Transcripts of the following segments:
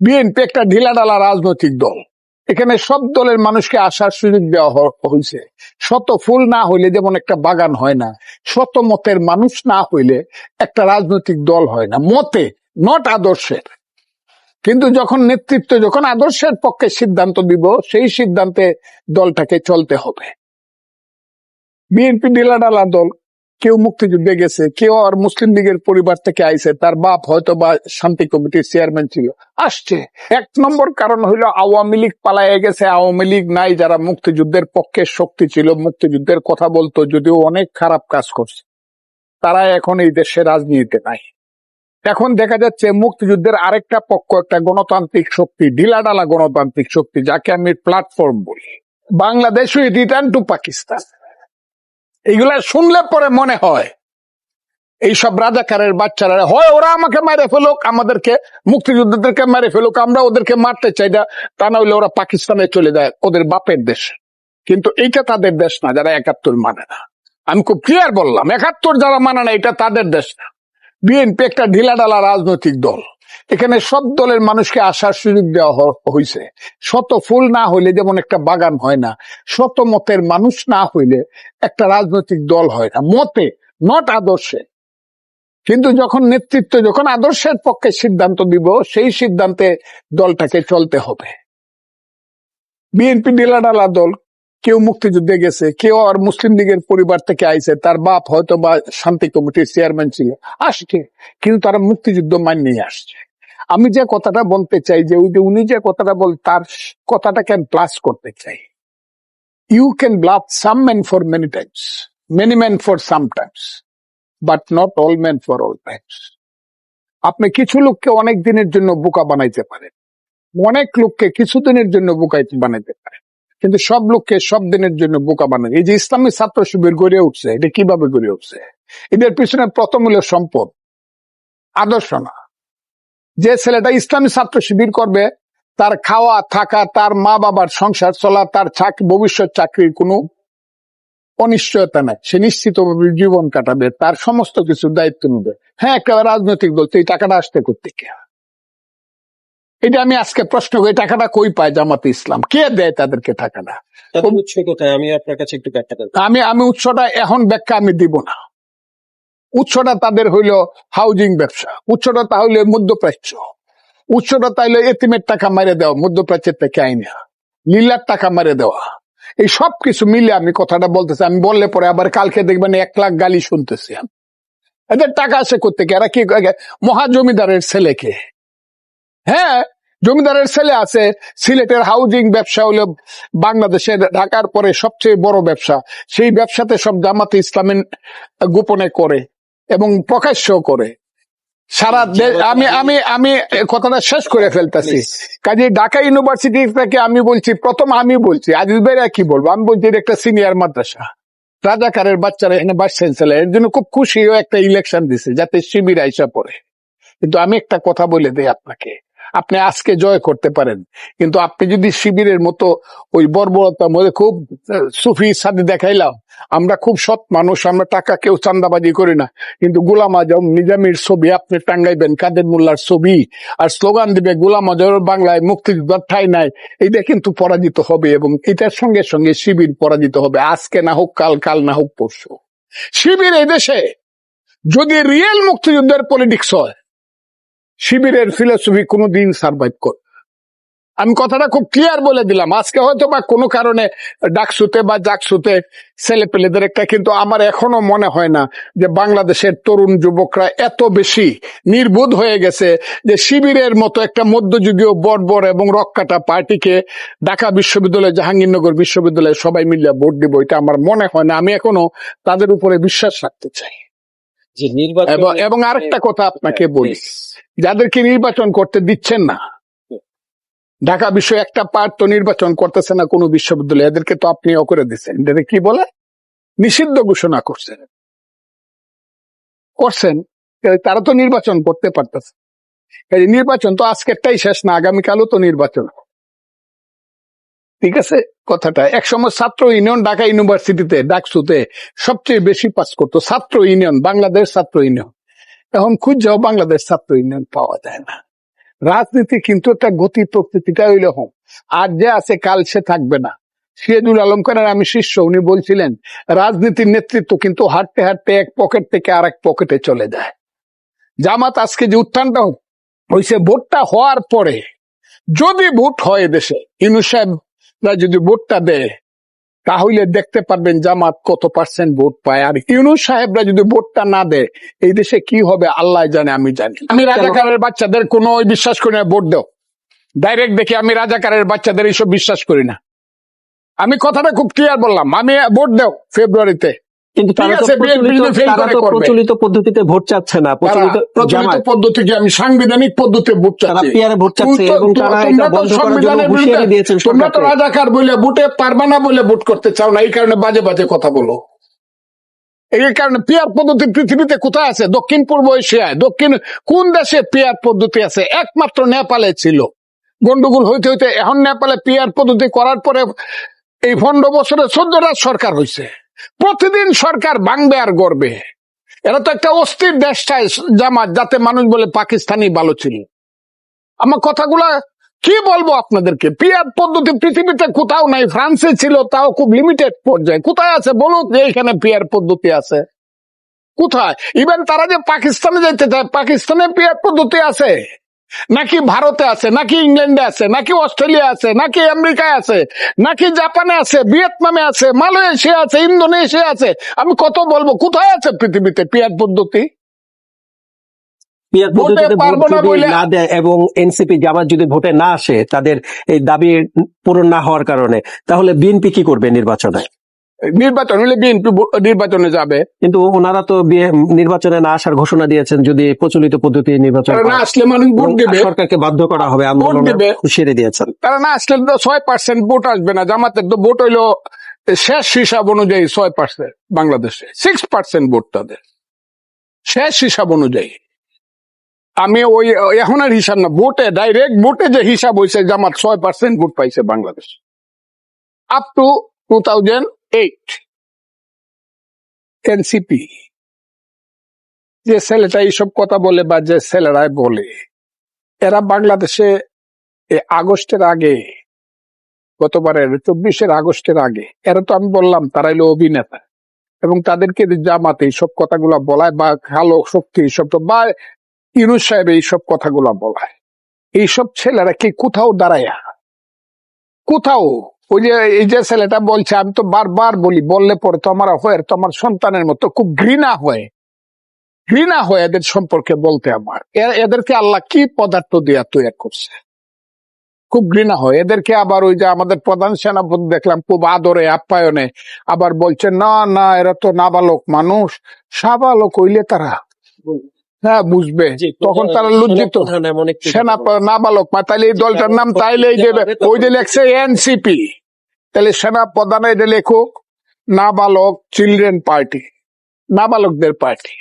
BNP একটা ঢিলাঢালা রাজনৈতিক দল। এখানে সব দলের মানুষকে আসার সুযোগ দেওয়া হয়েছে। শত ফুল না হইলে যেমন একটা বাগান হয় না, শত মতের মানুষ না হইলে একটা রাজনৈতিক দল হয় না। মতে নট আদর্শের। কিন্তু যখন নেতৃত্ব, যখন আদর্শের পক্ষে সিদ্ধান্ত দিব, সেই সিদ্ধান্তে দলটাকে চলতে হবে। বিএনপি ঢিলাঢালা দল কেউ মুক্তিযুদ্ধে গেছে, কেউ আর মুসলিম লীগের পরিবার থেকে আইছে, তার বাপ হয়তো বা শান্তি কমিটির চেয়ারম্যান ছিল। আসছে। এক নম্বর কারণ হইল আওয়ামী লীগ পালাইয়ে গেছে, আওয়ামী লীগ নাই, যারা মুক্তিযুদ্ধের পক্ষে শক্তি ছিল, মুক্তিযুদ্ধের কথা বলতো, যদিও অনেক খারাপ কাজ করছে। তারা এখন এই দেশে রাজনীতিতে নাই। এখন দেখা যাচ্ছে মুক্তিযুদ্ধের আরেকটা পক্ষ, একটা গণতান্ত্রিক শক্তি, ঢিলাঢালা গণতান্ত্রিক শক্তি, যাকে আমি প্ল্যাটফর্ম বলি। বাংলাদেশ রিটার্ন টু পাকিস্তান এগুলা শুনলে পরে মনে হয়। এইসব রাজাকারের বাচ্চারা, হয় ওরা আমাকে মেরে ফেলুক, আমাদেরকে, মুক্তিযোদ্ধাদেরকে মেরে ফেলুক, আমরা ওদেরকে মারতে চাই না, তা না হলে ওরা পাকিস্তানে চলে যায়, ওদের বাপের দেশ। কিন্তু এইটা তাদের দেশ না, যারা একাত্তর মানে না। আমি খুব ক্লিয়ার বললাম, একাত্তর যারা মানে না, এটা তাদের দেশ না। বিএনপি একটা ঢিলাঢালা রাজনৈতিক দল। এখানে সব দলের মানুষকে আসার সুযোগ দেওয়া হয়েছে শত ফুল না হইলে যেমন একটা বাগান হয় না, শত মতের মানুষ না হইলে একটা রাজনৈতিক দল হয় না। মতে নট আদর্শে। কিন্তু যখন নেতৃত্ব, যখন আদর্শের পক্ষে সিদ্ধান্ত দিব, সেই সিদ্ধান্তে দলটাকে চলতে হবে। বিএনপি ঢিলাঢালা দল কেউ মুক্তিযুদ্ধে গেছে, কেউ আর মুসলিম লীগের পরিবার থেকে আইছে, তার বাপ হয়তো বা শান্তি কমিটির চেয়ারম্যান ছিল, আসছে, কিন্তু তারা মুক্তিযুদ্ধ মানিয়ে আসছে। আমি যে কথাটা বলতে চাই, যে ওই যে উনি যে কথাটা বল, তার কথাটাকে প্লাস করতে চাই। You can bluff some man for many times many man for some times but not all man for all times আপনি কিছু লোককে অনেক দিনের জন্য বোকা বানাইতে পারেন, অনেক লোককে কিছুদিনের জন্য বোকা বানাইতে পারেন। কিন্তু সব লোককে সব দিনের জন্য বোকা বানায় এই যে ইসলামী ছাত্র শিবির গড়ে উঠছে, এটা কীভাবে গড়ে উঠছে? এদের পিছনে প্রথম হলো সম্পদ, আদর্শ না। যে ছেলেটা ইসলামী ছাত্র শিবির করবে, তার খাওয়া, থাকা, তার মা বাবার সংসার চলা, তার চাকরি ভবিষ্যৎ চাকরির কোনো অনিশ্চয়তা নাই। সে নিশ্চিত জীবন কাটাবে, তার সমস্ত কিছু দায়িত্ব নেবে। হ্যাঁ একটা রাজনৈতিক দল, তো এই টাকাটা আসতে করতে কে এটা আমি আজকে প্রশ্ন করি টাকাটা কই পায় জামাতে ইসলাম? কে দেয় তাদেরকে টাকাটা? উৎস কোথায়? আমি আপনার কাছে একটু ব্যাখ্যা আমি আমি উৎসটা এখন ব্যাখ্যা আমি দিব না। উৎসটা তাদের হইল হাউজিং ব্যবসা। উৎসটা তাহলে মধ্যপ্রাচ্য। উৎসটা তাহলে এতিমের টাকা মেরে দেওয়া মধ্যপ্রাচ্যের থেকে আইনা। লীলার টাকা মেরে দেওয়া। এই সব কিছু মিলে আমি কথাটা বলতেছি। আমি বললে পরে আবার কালকে দেখবেন এক লাখ গালি শুনতেছি আমি। এদের টাকা আসে করতে এরা কি মহা জমিদারের ছেলেকে। হ্যাঁ জমিদারের ছেলে আছে সিলেটের হাউজিং ব্যবসা হলো বাংলাদেশে ঢাকার পরে সবচেয়ে বড় ব্যবসা। সেই ব্যবসাতে সব জামাতে ইসলামের গোপনে করে এবং প্রকাশ্য করে। সারা আমি আমি আমি কথাটা শেষ করে ফেলতেছি। কাজে ঢাকা ইউনিভার্সিটি থেকে আমি বলছি প্রথম আমি বলছি আজিজ ভাইরা কি বলব? আমি বলছি এটা একটা সিনিয়র মাদ্রাসা। রাজাকারের বাচ্চারা এখানে ভাইস চ্যান্সেলার এর জন্য খুব খুশি একটা ইলেকশন দিছে যাতে শিবির আইসা পড়ে। কিন্তু আমি একটা কথা বলে দেই আপনাকে। আপনি আজকে জয় করতে পারেন। কিন্তু আপনি যদি শিবিরের মতো ওই বর্বরতার মধ্যে খুব সুফি সাথে দেখাইলাম, আমরা খুব সৎ মানুষ, আমরা টাকা কেউ চান্দাবাজি করি না। কিন্তু গোলাম আজম নিজামির ছবি, আপনি টাঙ্গাইবেন কাদের মোল্লার ছবি, আর স্লোগান দিবে, গোলাম আজম বাংলায় মুক্তিযোদ্ধার ঠাই নাই। এটা কিন্তু পরাজিত হবে এবং এটার সঙ্গে সঙ্গে শিবির পরাজিত হবে। আজকে না হোক কাল কাল না হোক পরশু। শিবির এই দেশে যদি রিয়েল মুক্তিযুদ্ধের পলিটিক্স হয় শিবিরের ফিলোসফি কোনোদিন সার্ভাইভ করবে আমি কথাটা খুব ক্লিয়ার বলে দিলাম। আজকে হয়তো বা কোনো কারণে ডাকসুতে বা জাকসুতে ছেলে পেলেদের একটা কিন্তু আমার এখনও মনে হয় না যে বাংলাদেশের তরুণ যুবকরা এত বেশি নির্বোধ হয়ে গেছে যে শিবিরের মতো একটা মধ্যযুগীয় বর্বর এবং রক্ষাটা পার্টিকে ঢাকা বিশ্ববিদ্যালয়, জাহাঙ্গীরনগর বিশ্ববিদ্যালয়ে সবাই মিলে ভোট দিব, এটা আমার মনে হয় না। আমি এখনও তাদের উপরে বিশ্বাস রাখতে চাই। যে নির্বাচন এবং আরেকটা কথা আপনাকে বলি। যাদেরকে নির্বাচন করতে দিচ্ছেন না ঢাকা বিশ্ব একটা পার্ট তো নির্বাচন করতেছে না কোনো বিশ্ববিদ্যালয় এদেরকে তো আপনিও করে দিচ্ছেন। এদের কি বলে? নিষিদ্ধ ঘোষণা করছেন। করছেন তারা তো নির্বাচন করতে পারতেছে। নির্বাচন তো আজকেরটাই শেষ না আগামীকালও তো নির্বাচন। ঠিক আছে? কথাটা, একসময় ছাত্র ইউনিয়ন ঢাকা ইউনিভার্সিটিতে, ডাকসুতে সবচেয়ে বেশি পাস করতো ছাত্র ইউনিয়ন, বাংলাদেশ ছাত্র ইউনিয়ন। এখন খুঁজেও বাংলাদেশ ছাত্র ইউনিয়ন পাওয়া যায় না। রাজনীতি কিন্তু একটা গতি প্রকৃতিটা হইলে হোক আর যে আছে কাল সে থাকবে না। সিরাজুল আলম খানের আমি শিষ্য, উনি বলছিলেন, রাজনীতির নেতৃত্ব কিন্তু হাঁটতে হাঁটতে এক পকেট থেকে আর এক পকেটে চলে যায়। জামাত আজকে যে উত্থানটা হয়েছে ভোটটা হওয়ার পরে, যদি ভোট হয় দেশে ইনু সাহেবরা যদি ভোটটা দেয়, তাহলে দেখতে পারবেন জামাত কত পার্সেন্ট ভোট পায়। আর ইউনুস সাহেবরা যদি ভোটটা না দেয়, এই দেশে কি হবে আল্লাহ জানে, আমি জানি আমি রাজাকারের বাচ্চাদের কোনো বিশ্বাস করি না, ভোট দেও। ডাইরেক্ট দেখি আমি রাজাকারের বাচ্চাদের এইসব বিশ্বাস করি না। আমি কথাটা খুব ক্লিয়ার বললাম, আমি ভোট দেও ফেব্রুয়ারিতে। কিন্তু প্রচলিত পদ্ধতিতে ভোট চাচ্ছে না প্রচলিত পদ্ধতিকে আমি সাংবিধানিক পদ্ধতিতে ভোট তারা চাচ্ছি। পিয়ারে ভোট চাচ্ছে এবং তারা তোমরা এটা তো বন্ধ করার জন্য হুঁশিয়ারি দিয়েছেন তোমরা তো রাজাকার বলে ভোটে পারবা না বলে ভোট করতে চাও না এই কারণে বাজে বাজে কথা বলো। এই কারণে পিয়ার পদ্ধতি পৃথিবীতে কোথায় আছে? দক্ষিণ পূর্ব এশিয়ায়। দক্ষিণ কোন দেশে পিয়ার পদ্ধতি আছে? একমাত্র নেপালে ছিল। গন্ডগোল হইতে হইতে এখন নেপালে পিয়ার পদ্ধতি করার পরে এই পনেরো বছরে চোদ্দটা সরকার হয়েছে প্রতিদিন সরকার ভাঙবে আর গড়বে। এরা তো একটা অস্থির দেশ চায় জামাত, যাতে মানুষ বলে পাকিস্তানি ভালো ছিল। আমার কথাগুলা কি বলব আপনাদেরকে? পিয়ার পদ্ধতি পৃথিবীতে কোথাও নাই, ফ্রান্সে ছিল, তাও খুব লিমিটেড পর্যায়ে। কোথায় আছে বলুন যে এখানে পিয়ার পদ্ধতি আছে? কোথায়? ইভেন তারা যে পাকিস্তানে যেতে চায়, পাকিস্তানে পিয়ার পদ্ধতি আছে। নাকি ভারতে আছে নাকি ইংল্যান্ডে আছে নাকি অস্ট্রেলিয়া আছে নাকি আমেরিকায় আছে নাকি জাপানে আছে ভিয়েতনামে আছে মালয়েশিয়া আছে ইন্দোনেশিয়া আছে আমি কত বলব? কোথায় আছে পৃথিবীতে পিয়ার পদ্ধতি? এবং এনসিপি জামাত যদি ভোটে না আসে তাদের এই দাবি পূরণ না হওয়ার কারণে তাহলে বিএনপি কি করবে নির্বাচনে? নির্বাচন হলে বিএনপি নির্বাচনে যাবে। কিন্তু ওনারা তো নির্বাচনে না আসার ঘোষণা দিয়েছেন যদি প্রচলিত পদ্ধতি নির্বাচন না আসলে মানুষ ভোট দিবে। সরকারকে বাধ্য করা হবে আন্দোলনে। হুঁশিয়ারি দিয়েছেন। তারা না আসলে তো ছয় পার্সেন্ট ভোট আসবে না। জামাতের তো ভোট হইল শেষ হিসাব অনুযায়ী ছয় পার্সেন্ট বাংলাদেশে। সিক্স পার্সেন্ট ভোট তাদের। শেষ হিসাব অনুযায়ী। আমি ওই এখন আর হিসাব না। ভোটে ডাইরেক্ট ভোটে যে হিসাব হয়েছে জামাত ছয় পার্সেন্ট ভোট পাইছে Bangladesh. Up to two thousand eight NCP যে ছেলেটা এইসব কথা বলে বা যে ছেলেরাই বলে, এরা বাংলাদেশে আগস্টের আগে, গতবারের চব্বিশের আগস্টের আগে, এরা তো আমি বললাম তারা হলো অভিনেতা এবং তাদেরকে জামাতে এইসব কথাগুলা বলায় বা কালো শক্তি এইসব তো বা ইনুস সাহেব এইসব কথাগুলা বলায়, এইসব ছেলেরা কি কোথাও দাঁড়ায়? কোথাও ওই যে এই যে ছেলেটা বলছে আমি তো বারবার বলি বললে পরে তো আমার হয় তো আমার সন্তানের মতো খুব ঘৃণা হয় ঘৃণা হয় এদের সম্পর্কে বলতে আমার। এদেরকে আল্লাহ কি পদার্থ দিয়া তৈরি করছে? খুব ঘৃণা হয়। এদেরকে আবার ওই যে আমাদের প্রধান সেনাপতি দেখলাম খুব আদরে আপ্যায়নে আবার বলছে না না এরা তো নাবালক মানুষ সাবালক হইলে তারা হ্যাঁ বুঝবে। তখন তারা লজ্জিত। সেনা নাবালক মা তাহলে এই দলটার নাম তাইলে ওই যে লেখছে এনসিপি। তাহলে সেনা প্রধান এটা লেখুক, নাবালক চিলড্রেন পার্টি নাবালকদের পার্টি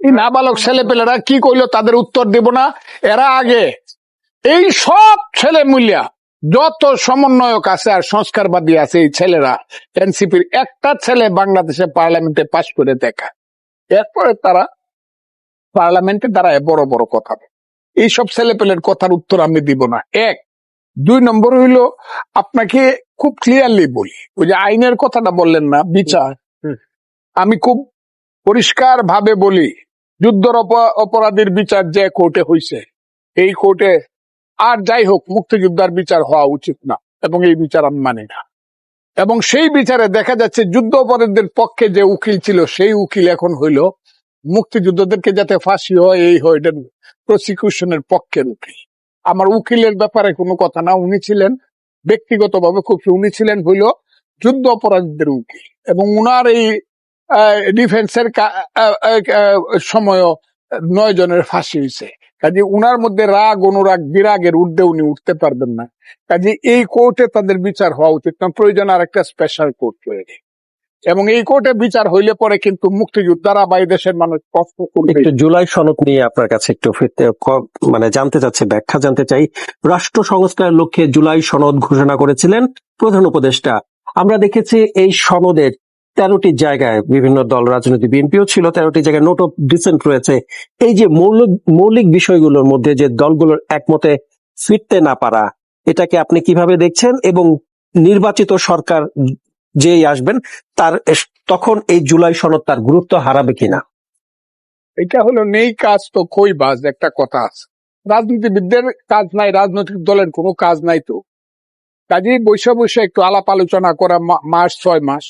এই নাবালক ছেলেপেলেরা কি কইলো তাদের উত্তর দিব না। এরা আগে এই সব ছেলে মূল্যা যত সমন্বয়ক আছে আর সংস্কারবাদী আছে এই ছেলেরা এনসিপির একটা ছেলে বাংলাদেশে পার্লামেন্টে পাশ করে দেখা। এরপরে তারা পার্লামেন্টে দাঁড়ায় বড় বড় কথা। এইসব ছেলেপেলের কথার উত্তর আমি দিব না। এক, দুই নম্বর হইল, আপনাকে খুব ক্লিয়ারলি বলি। ওই যে আইনের কথাটা বললেন না বিচার। আমি খুব পরিষ্কার ভাবে বলি যুদ্ধর অপ- অপরাধীর বিচার যে কোর্টে হইছে এই কোর্টে আর যাই হোক মুক্তিযোদ্ধার বিচার হওয়া উচিত না এবং এই বিচার আমি মানি না। এবং সেই বিচারে দেখা যাচ্ছে যুদ্ধ অপরাধীদের পক্ষে যে উকিল ছিল সেই উকিল এখন হইল মুক্তিযুদ্ধদেরকে যাতে ফাঁসি হয় এই হয় প্রসিকিউশনের পক্ষের উকিল। আমার উকিলের ব্যাপারে কোনো কথা না উনি ছিলেন ব্যক্তিগতভাবে খুব উনি ছিলেন হইল যুদ্ধ অপরাধীদের উকিল এবং উনার এই ডিফেন্সের সময় নয় জনের ফাঁসি হয়েছে কাজে উনার মধ্যে রাগ, অনুরাগ, বিরাগের ঊর্ধ্বে উনি উঠতে পারবেন না। কাজে এই কোর্টে তাদের বিচার হওয়া উচিত না, প্রয়োজন আর একটা স্পেশাল কোর্ট তৈরি এবং এই কোর্টে বিচার হইলে পরে কিন্তু মুক্তিযোদ্ধারা বা এই দেশের মানুষ কষ্ট করবে। একটু জুলাই সনদ নিয়ে আপনার কাছে একটু মানে জানতে চাচ্ছি, ব্যাখ্যা জানতে চাই। রাষ্ট্র সংস্কারের লক্ষ্যে জুলাই সনদ ঘোষণা করেছিলেন প্রধান উপদেষ্টা। আমরা দেখেছি এই সনদের তেরোটি জায়গায় বিভিন্ন দল রাজনীতি বিএনপিও ছিল, তেরোটি জায়গায় নোট অফ ডিসেন্ট রয়েছে। এই যে মৌলিক মৌলিক বিষয়গুলোর মধ্যে যে দলগুলোর একমতে ফিরতে না পারা, এটাকে আপনি কীভাবে দেখছেন? এবং নির্বাচিত সরকার যেই আসবেন, তার তখন এই জুলাই সনদ তার গুরুত্ব হারাবে কিনা? এটা হলো নেই কাজ তো কই বাজ, একটা কথা আছে। রাজনীতিবিদদের কাজ নাই, রাজনৈতিক দলের কোনো কাজ নাই তো। কাজেই বৈশা বৈশা একটু আলাপ আলোচনা করা মাস, ছয় মাস।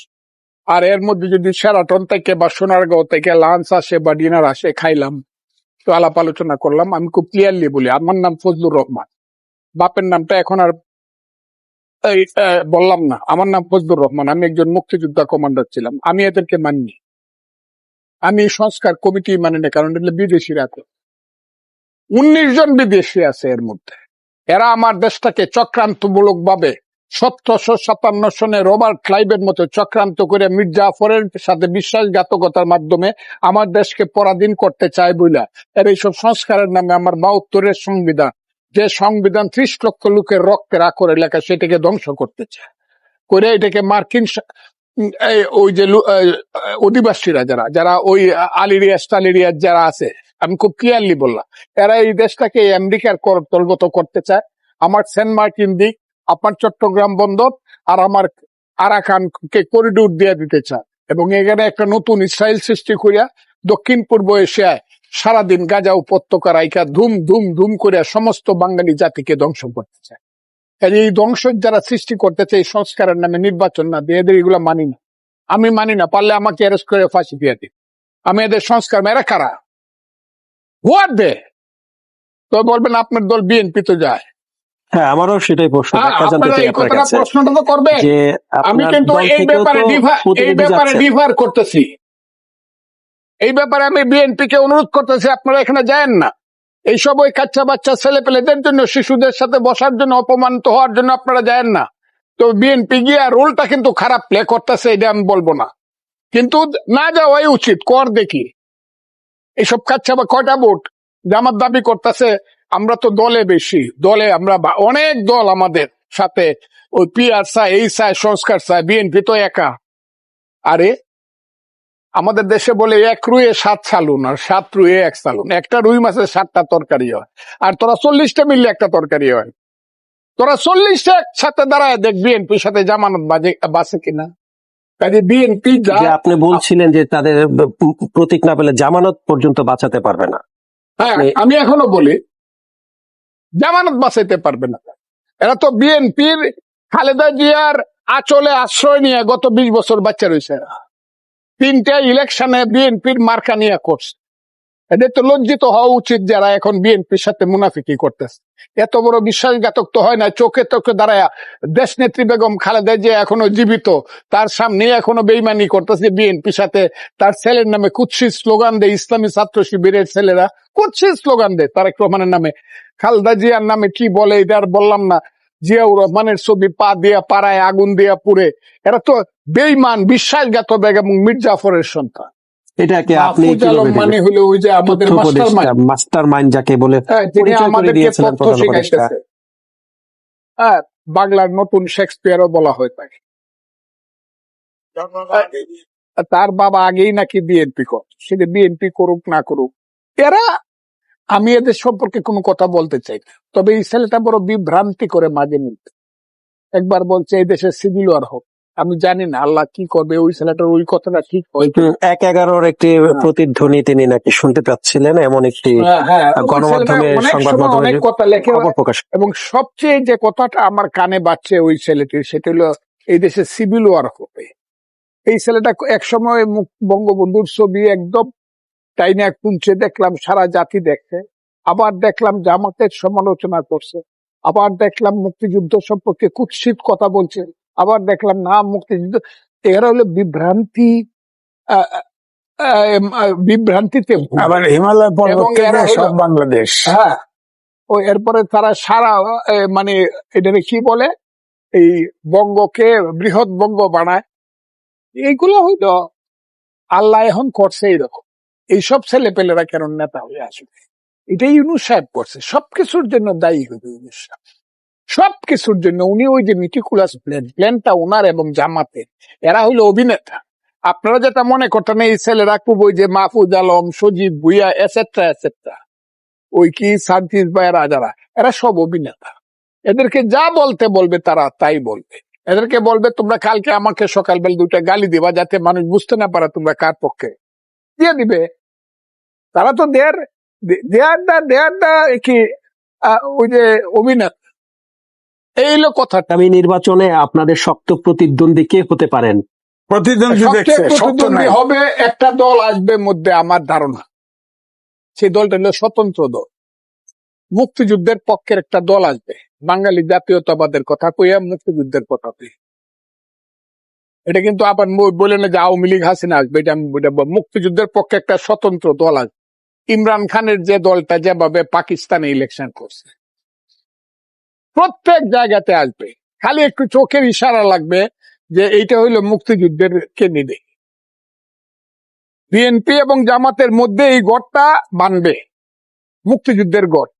আর এর মধ্যে যদি সেরাটন থেকে বা সোনারগাঁও থেকে লাঞ্চ আসে বা ডিনার আসে, খাইলাম তো আলাপ আলোচনা করলাম, আমি খুব ক্লিয়ারলি বলি, আমার নাম ফজলুর রহমান। বাপের নামটা এখন আর এই, বললাম না। আমার নাম ফজলুর রহমান। আমি একজন মুক্তিযোদ্ধা কমান্ডার ছিলাম। আমি এদেরকে মাননি। আমি সংস্কার কমিটি মানে না কারণ এগুলো বিদেশিরা তো। উনিশ জন বিদেশি আছে এর মধ্যে। এরা আমার দেশটাকে চক্রান্তমূলক ভাবে সতেরোশো সাতান্ন সনে রবার্ট ক্লাইবের মতো চক্রান্ত করে মির্জাফরের সাথে বিশ্বাসঘাতকতার মাধ্যমে আমার দেশকে পরাধীন করতে চায় বইলা। এর এইসব সংস্কারের নামে আমার বাহাত্তরের সংবিধান যে সংবিধান ত্রিশ লক্ষ লোকের রক্তের আকরে লেখা সেটাকে ধ্বংস করতে চায়। করে এটাকে মার্কিন ওই যে অধিবাসীরা যারা যারা ওই আলিরিয়া, স্টালিরিয়া যারা আছে, আমি খুব ক্লিয়ারলি বললাম, এরা এই দেশটাকে আমেরিকার করতলগত করতে চায়। আমার সেন্ট মার্টিন দিক আপনার চট্টগ্রাম বন্দর আর আমার আরাকানকে করিডোর দিয়ে দিতে চায়। এবং এখানে একটা নতুন ইসরায়েল সৃষ্টি করিয়া দক্ষিণ পূর্ব এশিয়ায় সারাদিন গাজা উপত্যকা রাইকা ধুম ধুম ধুম করে সমস্ত বাঙালি জাতিকে ধ্বংস করতে চায় এই ধ্বংস যারা সৃষ্টি করতে চায় সংস্কারের নামে নির্বাচন না দিয়ে এদের এগুলো মানি না। আমি মানি না পারলে আমাকে অ্যারেস্ট করে ফাঁসি দিয়ে দিন। আমি এদের সংস্কার মেরা কারা? হোয়াট দে তো বলবেন আপনার দল বিএনপি তো যায়। হ্যাঁ আমারও সেটাই প্রশ্ন। হ্যাঁ, প্রশ্নটা তো করবে আমি কিন্তু এই ব্যাপারে এই যাচ্ছে। করতেছি। এই ব্যাপারে আমি বিএনপি কে অনুরোধ করতেছি, আপনারা এখানে যায়েন না। এইসব ওই কাচ্চা বাচ্চা ছেলে পেলেদের জন্য, শিশুদের সাথে বসার জন্য, অপমানিত হওয়ার জন্য আপনারা যায়েন না। তো বিএনপি গিয়া রোলটা কিন্তু খারাপ প্লে করতেছে, এটা আমি বলব না। কিন্তু না যাওয়াই উচিত, কর দেখি। এইসব কাচ্চা বা কয়টা ভোট? জামাত দাবি করতেছে, আমরা তো দলে বেশি, দলে আমরা অনেক দল আমাদের সাথে, ওই পিআর চায় এই চায় সংস্কার চায় বিএনপি তো একা। আরে আমাদের দেশে বলে এক রুয়ে সাত সালুন আর সাত রুয়ে এক সালুন একটা রুই মাছের সাতটা তরকারি হয়। আর তোরা চল্লিশটা মিললে একটা তরকারি হয়। তোরা চল্লিশটা একসাথে দাঁড়ায় দেখ বিএনপির সাথে জামানত বাজে বাসে কিনা। কাজে বিএনপি যে আপনি বলছিলেন যে তাদের প্রতীক না পেলে জামানত পর্যন্ত বাঁচাতে পারবে না। হ্যাঁ আমি এখনও বলি জামানত বাঁচাইতে পারবে না। এরা তো বিএনপির খালেদা জিয়ার আচলে আশ্রয় নিয়ে গত বিশ বছর বাচ্চা রয়েছে। তিনটা ইলেকশনে বিএনপির মার্কা নিয়ে করছে। এদের তো লজ্জিত হওয়া উচিত যারা এখন বিএনপির সাথে মুনাফিকি করতেছে। এত বড় বিশ্বাসঘাতক তো হয় না, চোখে চোখে দাঁড়ায় দেশ নেত্রী বেগম খালেদা জিয়া এখনও জীবিত, তার সামনে এখনও বেইমানি করতেছে বিএনপির সাথে, তার ছেলের নামে কুৎসিত স্লোগান দেয়, ইসলামী ছাত্র শিবিরের ছেলেরা, কুৎসিত স্লোগান দেয় তারেক রহমানের নামে। খালেদা জিয়ার নামে কি বলে এটা আর বললাম না। জিয়াউর রহমানের ছবি পা দিয়া পাড়ায় আগুন দিয়া পুড়ে এরা তো বেইমান বিশ্বাসঘাত বেগম মির্জাফরের সন্তান। এটাকে আপনি মাহফুজ কীভাবে আলম মানে হলো ওই যে আমাদের মাস্টার মাইন্ড যাকে বলে হ্যাঁ, আমাদেরকে তথ্য শিখাইতেছে। হ্যাঁ বাংলার নতুন শেক্সপিয়ারও বলা হয় তাকে তার বাবা আগেই নাকি বিএনপি কর সেটা বিএনপি করুক না করুক এরা আমি এদের সম্পর্কে কোনো কথা বলতে চাই। তবে এই ছেলেটা বড় বিভ্রান্তি করে মাঝে নিতে একবার বলছে এই দেশের সিভিল ওয়ার হোক। আমি জানি না আল্লাহ কি করবে ওই ছেলেটার ওই কথাটা ঠিক হয় এক এগারোর একটি প্রতিধ্বনি তিনি নাকি শুনতে পাচ্ছিলেন এমন একটি হ্যাঁ, হ্যাঁ, গণমাধ্যমে, সংবাদ মাধ্যমে কথা লেখে। প্রকাশ এবং সবচেয়ে যে কথাটা আমার কানে বাজছে ওই ছেলেটির সেটা হলো এই দেশে সিভিল ওয়ার হবে। এই ছেলেটা এক সময় বঙ্গবন্ধুর ছবি একদম টাইনে কুঞ্চে দেখলাম সারা জাতি দেখছে আবার দেখলাম জামাতের সমালোচনা করছে। আবার দেখলাম মুক্তিযুদ্ধ সম্পর্কে কুৎসিত কথা বলছে। আবার দেখলাম না মুক্তিযুদ্ধ এরা হলো বিভ্রান্তি বিভ্রান্তিতে আবার হিমালয় পর্বত সব বাংলাদেশ। হ্যাঁ ও এরপরে তারা সারা মানে এটাকে কি বলে? এই বঙ্গকে বৃহৎ বঙ্গ বানায়। এইগুলো হইল আল্লাহ এখন করছে এইরকম। এইসব ছেলে পেলেরা কেন নেতা হয়ে আসবে? এটাই ইউনুস সাহেব করছে। সবকিছুর জন্য দায়ী হবে ইউনুস সাহেব। সবকিছুর জন্য উনি ওই যে মিটিকুলাস প্ল্যান প্ল্যানটা ওনার এবং জামাতের। এরা হইল অভিনেতা। আপনারা যেটা মনে করতেন, এই ছেলেরা খুব ওই যে মাহফুজ আলম, সজীব ভুইয়া এসেট্রা এসেট্রা ওই কি সার্জিস ভাই রাজারা এরা সব অভিনেতা। এদেরকে যা বলতে বলবে তারা তাই বলবে। এদেরকে বলবে, তোমরা কালকে আমাকে সকালবেলা দুটা গালি দিবা যাতে মানুষ বুঝতে না পারে তোমরা কার পক্ষে? দিয়ে দিবে। তারা তো দেয়ার দেয়ার দা দেয়ার দা কি ওই যে অভিনেতা। এই হলো কথা আগামী নির্বাচনে আপনাদের শক্ত প্রতিদ্বন্দ্বী কে হতে পারেন? প্রতিদ্বন্দ্বী হবে একটা দল আসবে মধ্যে আমার ধারণা। সেই দলটা হলো স্বতন্ত্র দল। মুক্তিযুদ্ধের পক্ষের একটা দল আসবে। বাঙালি জাতীয়তাবাদের কথা কইয়া মুক্তিযুদ্ধের কথা কই এটা কিন্তু আবার ম- বলে না যে আওয়ামী লীগ হাসিনা আসবে এটা আমি মুক্তিযুদ্ধের পক্ষে একটা স্বতন্ত্র দল আসবে। ইমরান খানের যে দলটা যেভাবে পাকিস্তানে ইলেকশন করছে। প্রত্যেক জায়গাতে আসবে। খালি একটু চোখের ইশারা লাগবে যে এইটা হইল মুক্তিযুদ্ধের কেন্দ্রে বিএনপি এবং জামাতের মধ্যে এই গড়টা বানবে। মুক্তিযুদ্ধের গড়।